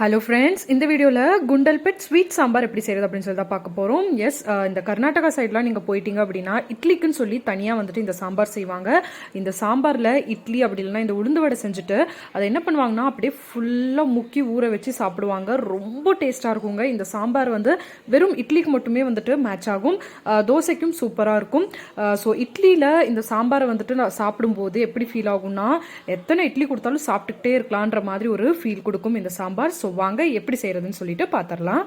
Hello friends இந்த வீடியோவில் குண்டல் பெட் ஸ்வீட் சாம்பார் எப்படி செய்கிறது அப்படின்னு சொல்லி தான் பார்க்க போகிறோம் எஸ் இந்த கர்நாடகா சைட்லாம் நீங்கள் போயிட்டீங்க அப்படின்னா இட்லிக்குன்னு சொல்லி தனியாக வந்துட்டு இந்த சாம்பார் செய்வாங்க. இந்த சாம்பாரில் இட்லி அப்படி இல்லைனா இந்த உளுந்து வடை செஞ்சுட்டு அதை என்ன பண்ணுவாங்கன்னா அப்படியே ஃபுல்லாக முக்கி ஊற வச்சு சாப்பிடுவாங்க. ரொம்ப டேஸ்ட்டாக இருக்குங்க. இந்த சாம்பார் வந்து வெறும் இட்லிக்கு மட்டுமே வந்துட்டு மேட்ச் ஆகும். தோசைக்கும் சூப்பராக இருக்கும். ஸோ இட்லியில் இந்த சாம்பாரை வந்துட்டு நான் சாப்பிடும்போது எப்படி ஃபீல் ஆகும்னா எத்தனை இட்லி கொடுத்தாலும் சாப்பிட்டுக்கிட்டே இருக்கலான்ற மாதிரி ஒரு ஃபீல் கொடுக்கும் இந்த சாம்பார். ஸோ வாங்க எப்படி செய்கிறதுன்னு சொல்லிட்டு பார்த்துடலாம்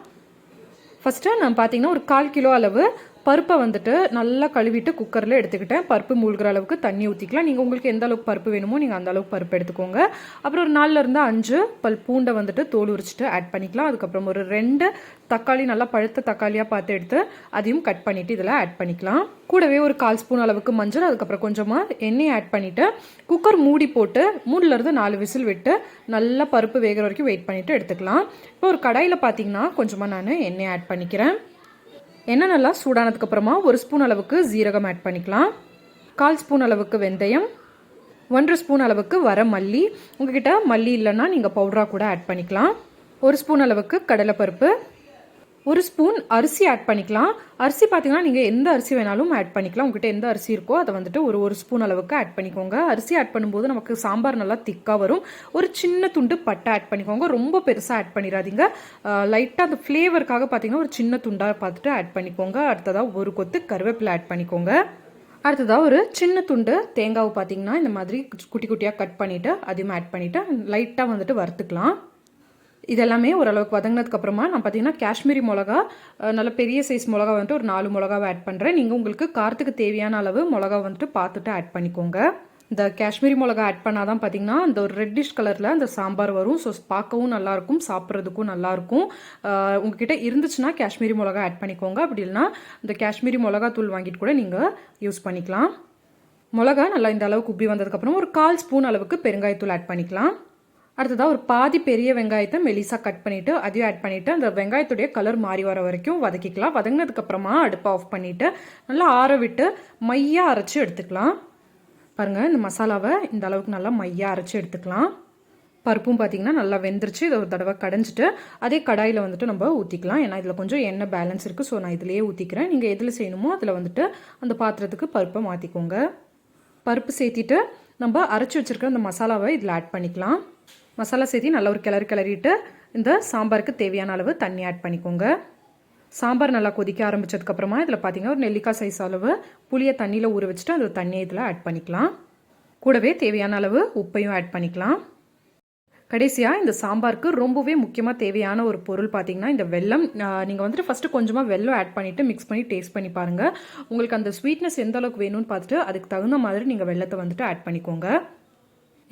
ஃபஸ்ட்டு நான் பார்த்தீங்கன்னா ஒரு கால் கிலோ அளவு பருப்பை வந்துட்டு நல்லா கழுவிட்டு குக்கரில் எடுத்துக்கிட்டேன். பருப்பு மூழ்கிற அளவுக்கு தண்ணி ஊற்றிக்கலாம் நீங்கள் உங்களுக்கு எந்த அளவுக்கு பருப்பு வேணுமோ நீங்கள் அந்த அளவுக்கு பருப்பு எடுத்துக்கோங்க. அப்புறம் ஒரு நாலுல இருந்தால் அஞ்சு பல் பூண்டை வந்துட்டு தோல் உரிச்சிட்டு ஆட் பண்ணிக்கலாம். அதுக்கப்புறம் ஒரு ரெண்டு தக்காளி நல்லா பழுத்த தக்காளியாக பார்த்து எடுத்து அதையும் கட் பண்ணிவிட்டு இதில் ஆட் பண்ணிக்கலாம். கூடவே ஒரு கால் ஸ்பூன் அளவுக்கு மஞ்சள் அதுக்கப்புறம் கொஞ்சமாக எண்ணெய் ஆட் பண்ணிவிட்டு குக்கர் மூடி போட்டு மூணுலேருந்து நாலு விசில் விட்டு நல்லா பருப்பு வேகிற வரைக்கும் வெயிட் பண்ணிவிட்டு எடுத்துக்கலாம். இப்போ ஒரு கடாயில் பார்த்தீங்கன்னா கொஞ்சமாக நான் எண்ணெய் ஆட் பண்ணிக்கிறேன். எண்ணெய் நல்லா சூடானதுக்கு அப்புறமா ஒரு ஸ்பூன் அளவுக்கு ஜீரகம் ஆட் பண்ணிக்கலாம். கால் ஸ்பூன் அளவுக்கு வெந்தயம் ஒன்றரை ஸ்பூன் அளவுக்கு வர மல்லி. உங்ககிட்ட மல்லி இல்லைன்னா நீங்கள் பவுடராக கூட ஆட் பண்ணிக்கலாம். ஒரு ஸ்பூன் அளவுக்கு கடலைப்பருப்பு ஒரு ஸ்பூன் அரிசி ஆட் பண்ணிக்கலாம். அரிசி பார்த்தீங்கன்னா நீங்கள் எந்த அரிசி வேணாலும் ஆட் பண்ணிக்கலாம். உங்ககிட்ட எந்த அரிசி இருக்கோ அதை வந்துட்டு ஒரு ஒரு ஸ்பூன் அளவுக்கு ஆட் பண்ணிக்கோங்க. அரிசி ஆட் பண்ணும்போது நமக்கு சாம்பார் நல்லா திக்காக வரும். ஒரு சின்ன துண்டு பட்டை ஆட் பண்ணிக்கோங்க. ரொம்ப பெருசாக ஆட் பண்ணிடாதீங்க. லைட்டாக அந்த ஃப்ளேவருக்காக பார்த்தீங்கன்னா ஒரு சின்ன துண்டாக பார்த்துட்டு ஆட் பண்ணிக்கோங்க. அடுத்ததாக ஒரு கொத்து கருவேப்பிலை ஆட் பண்ணிக்கோங்க. அடுத்ததாக ஒரு சின்ன துண்டு தேங்காவை பார்த்தீங்கன்னா இந்த மாதிரி குட்டி குட்டியாக கட் பண்ணிவிட்டு அதையும் ஆட் பண்ணிவிட்டு லைட்டாக வந்துட்டு வறுத்துக்கலாம். இதெல்லாமே ஓரளவுக்கு வதங்கினதுக்கு அப்புறமா நான் பார்த்தீங்கன்னா காஷ்மீரி மிளகா நல்ல பெரிய சைஸ் மிளகா வந்துட்டு ஒரு நாலு மிளகாவை ஆட் பண்ணுறேன் நீங்கள் உங்களுக்கு காரத்துக்கு தேவையான அளவு மிளகா வந்துட்டு பார்த்துட்டு ஆட் பண்ணிக்கோங்க. இந்த காஷ்மீரி மிளகா ஆட் பண்ணால் தான் பார்த்தீங்கன்னா அந்த ஒரு ரெட்டிஷ் கலரில் அந்த சாம்பார் வரும். ஸோ பார்க்கவும் நல்லாயிருக்கும் சாப்பிட்றதுக்கும் நல்லாயிருக்கும். உங்ககிட்ட இருந்துச்சுன்னா காஷ்மீரி மிளகா ஆட் பண்ணிக்கோங்க. அப்படி இல்லைன்னா இந்த காஷ்மீரி மிளகா தூள் வாங்கிட்டு கூட நீங்கள் யூஸ் பண்ணிக்கலாம். மிளகா நல்லா இந்த அளவுக்கு உப்பி வந்ததுக்கப்புறம் ஒரு கால் ஸ்பூன் அளவுக்கு பெருங்காயத்தூள் ஆட் பண்ணிக்கலாம். அடுத்ததாக ஒரு பாதி பெரிய வெங்காயத்தை மெலிசாக கட் பண்ணிவிட்டு அதையும் ஆட் பண்ணிவிட்டு அந்த வெங்காயத்துடைய கலர் மாறி வர வரைக்கும் வதக்கிக்கலாம். வதங்கினதுக்கப்புறமா அடுப்பை ஆஃப் பண்ணிவிட்டு நல்லா ஆற விட்டு மையாக அரைச்சி எடுத்துக்கலாம். பாருங்கள் இந்த மசாலாவை இந்த அளவுக்கு நல்லா மையாக அரைச்சி எடுத்துக்கலாம். பருப்பும் பார்த்தீங்கன்னா நல்லா வெந்துருச்சு. இதை ஒரு தடவை கடைஞ்சிட்டு அதே கடாயில் வந்துட்டு நம்ம ஊற்றிக்கலாம் ஏன்னா இதில் கொஞ்சம் எண்ணெய் பேலன்ஸ் இருக்குது ஸோ நான் இதிலேயே ஊற்றிக்கிறேன் நீங்கள் எதில் செய்யணுமோ அதில் வந்துட்டு அந்த பாத்திரத்துக்கு பருப்பை மாற்றிக்கோங்க பருப்பு சேர்த்திட்டு நம்ம அரைச்சி வச்சுருக்க அந்த மசாலாவை இதில் ஆட் பண்ணிக்கலாம். மசாலா சேர்த்தி நல்ல ஒரு கிளறி கிளறிட்டு இந்த சாம்பாருக்கு தேவையான அளவு தண்ணி ஆட் பண்ணிக்கோங்க. சாம்பார் நல்லா கொதிக்க ஆரம்பிச்சதுக்கப்புறமா இதில் பார்த்தீங்கன்னா ஒரு நெல்லிக்காய் சைஸ் அளவு புளியை தண்ணியில் ஊற வச்சுட்டு அந்த தண்ணியை இதில் ஆட் பண்ணிக்கலாம். கூடவே தேவையான அளவு உப்பையும் ஆட் பண்ணிக்கலாம். கடைசியாக இந்த சாம்பாருக்கு ரொம்பவே முக்கியமாக தேவையான ஒரு பொருள் பார்த்திங்கன்னா இந்த வெல்லம். நீங்கள் வந்துட்டு ஃபஸ்ட்டு கொஞ்சமாக வெல்லம் ஆட் பண்ணிவிட்டு மிக்ஸ் பண்ணி டேஸ்ட் பண்ணி பாருங்கள் உங்களுக்கு அந்த ஸ்வீட்னஸ் எந்த அளவுக்கு வேணும்னு பார்த்துட்டு அதுக்கு தகுந்த மாதிரி நீங்கள் வெல்லத்தை வந்துட்டு ஆட் பண்ணிக்கோங்க.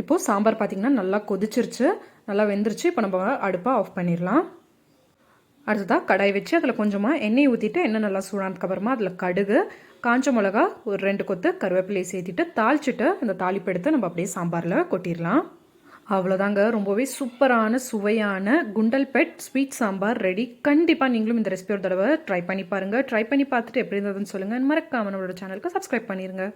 இப்போது சாம்பார் பார்த்திங்கன்னா நல்லா கொதிச்சிருச்சு. நல்லா வெந்துருச்சு. இப்போ நம்ம அடுப்பாக ஆஃப் பண்ணிடலாம். அடுத்ததாக கடாய் வச்சு அதில் கொஞ்சமாக எண்ணெய் ஊற்றிட்டு எண்ணெய் நல்லா சூடானதுக்கப்புறமா அதில் கடுகு காஞ்ச மிளகா ஒரு ரெண்டு கொத்து கருவேப்பிலையை சேர்த்திட்டு தாளிச்சிட்டு அந்த தாளிப்பு எடுத்து நம்ம அப்படியே சாம்பாரில் கொட்டிடலாம். அவ்வளோதாங்க ரொம்பவே சூப்பரான சுவையான குண்டல் பெட் ஸ்வீட் சாம்பார் ரெடி. கண்டிப்பாக நீங்களும் இந்த ரெசிபி ஒரு தடவை ட்ரை பண்ணி பாருங்கள் ட்ரை பண்ணி பார்த்துட்டு எப்படி இருந்ததுன்னு சொல்லுங்கள் மறக்காமல் நம்மளோட சேனலுக்கு சப்ஸ்கிரைப் பண்ணிடுங்க